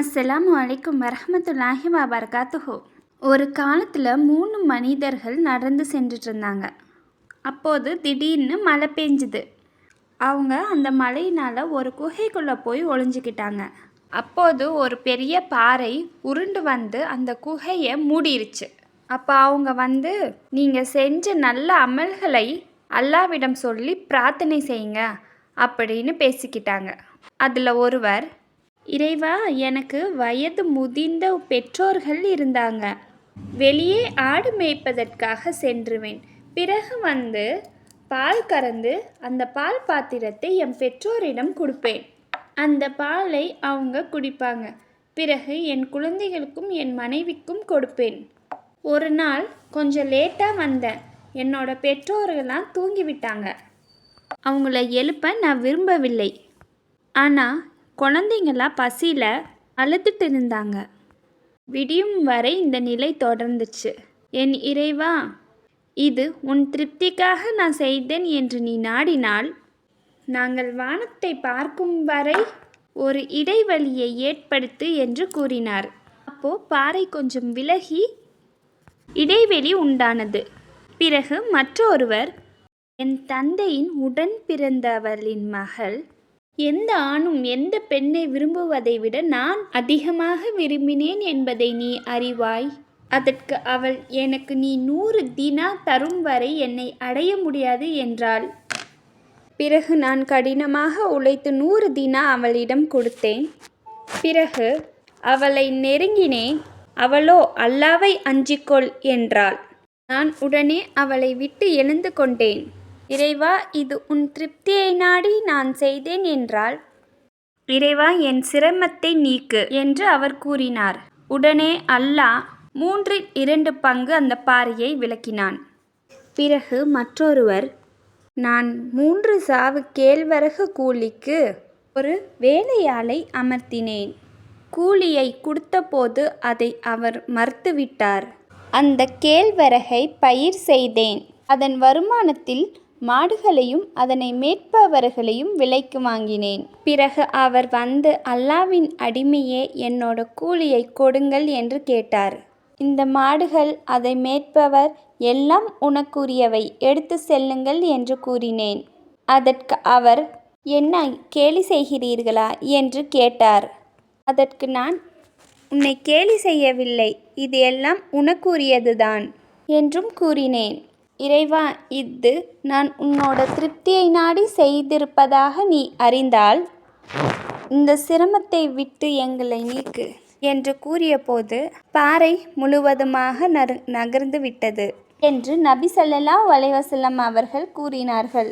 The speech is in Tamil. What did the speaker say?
அஸ்ஸலாமு அலைக்கும் வரமத்துல்லாஹி வபரகாத்துஹு. ஒரு காலத்தில் மூணு மனிதர்கள் நடந்து சென்றுட்டு இருந்தாங்க அப்போது திடீர்னு மழை பெஞ்சுது. அவங்க அந்த மழையினால் ஒரு குகைக்குள்ளே போய் ஒளிஞ்சுக்கிட்டாங்க. அப்போது ஒரு பெரிய பாறை உருண்டு வந்து அந்த குகையை மூடிருச்சு. அப்போ அவங்க வந்து நீங்கள் செஞ்ச நல்ல அமல்களை அல்லாவிடம் சொல்லி பிரார்த்தனை செய்யுங்க அப்படின்னு பேசிக்கிட்டாங்க. அதில் ஒருவர் இறைவா எனக்கு வயது முதிர்ந்த பெற்றோர்கள் இருந்தாங்க. வெளியே ஆடு மேய்ப்பதற்காக சென்றுவேன். பிறகு வந்து பால் கறந்து அந்த பால் பாத்திரத்தை என் பெற்றோரிடம் கொடுப்பேன். அந்த பாலை அவங்க குடிப்பாங்க. பிறகு என் குழந்தைகளுக்கும் என் மனைவிக்கும் கொடுப்பேன். ஒரு நாள் கொஞ்சம் லேட்டாக வந்தேன். என்னோட பெற்றோர்கள்லாம் தூங்கிவிட்டாங்க. அவங்கள எழுப்ப நான் விரும்பவில்லை. ஆனால் குழந்தைங்களாம் பசியில் அழுதுட்டு இருந்தாங்க. விடியும் வரை இந்த நிலை தொடர்ந்துச்சு. என் இறைவா இது உன் திருப்திக்காக நான் செய்தேன் என்று நீ நாடினால் நாங்கள் வானத்தை பார்க்கும் வரை ஒரு இடைவெளியை ஏற்படுத்து என்று கூறினார். அப்போ பாறை கொஞ்சம் விலகி இடைவெளி உண்டானது. பிறகு மற்றொருவர் என் தந்தையின் உடன் பிறந்தவளின் மகள் எந்த ஆணும் எந்த பெண்ணை விரும்புவதை விட நான் அதிகமாக விரும்பினேன் என்பதை நீ அறிவாய். அதற்கு அவள் எனக்கு நீ நூறு தினா தரும் வரை என்னை அடைய முடியாது என்றாள். பிறகு நான் கடினமாக உழைத்து நூறு தினா அவளிடம் கொடுத்தேன். பிறகு அவளை நெருங்கினேன் அவளோ அல்லாவை அஞ்சிக்கொள் என்றாள். நான் உடனே அவளை விட்டு எழுந்து கொண்டேன். இறைவா இது உன் திருப்தியை நாடி நான் செய்தேன் என்றால் இறைவா என் சிரமத்தை நீக்கு என்று அவர் கூறினார். உடனே அல்லாஹ் மூன்றில் இரண்டு பங்கு அந்த பாறையை விளக்கினான். பிறகு மற்றொருவர் நான் மூன்று சாவு கேழ்வரகு கூலிக்கு ஒரு வேலையாளை அமர்த்தினேன். கூலியை கொடுத்தபோது அதை அவர் மறுத்துவிட்டார். அந்த கேழ்வரகை பயிர் செய்தேன். அதன் வருமானத்தில் மாடுகளையும் அதனை மேற்பவர்களையும் விலைக்கு வாங்கினேன். பிறகு அவர் வந்து அல்லாவின் அடிமையே என்னோட கூலியை கொடுங்கள் என்று கேட்டார். இந்த மாடுகள் அதை மேற்பவர் எல்லாம் உனக்குரியவை எடுத்து செல்லுங்கள் என்று கூறினேன். அதற்கு அவர் என்ன கேலி செய்கிறீர்களா? என்று கேட்டார். அதற்கு நான் உன்னை கேலி செய்யவில்லை இது எல்லாம் உனக்குரியதுதான் என்றும் கூறினேன். இறைவா இது நான் உன்னோட திருப்தியை நாடி செய்திருப்பதாக நீ அறிந்தால் இந்த சிரமத்தை விட்டு எங்களை நீக்கு என்று கூறியபோது பாறை முழுவதுமாக நகர்ந்து விட்டது என்று நபி சல்லல்லா வலைவசல்லம் அவர்கள் கூறினார்கள்.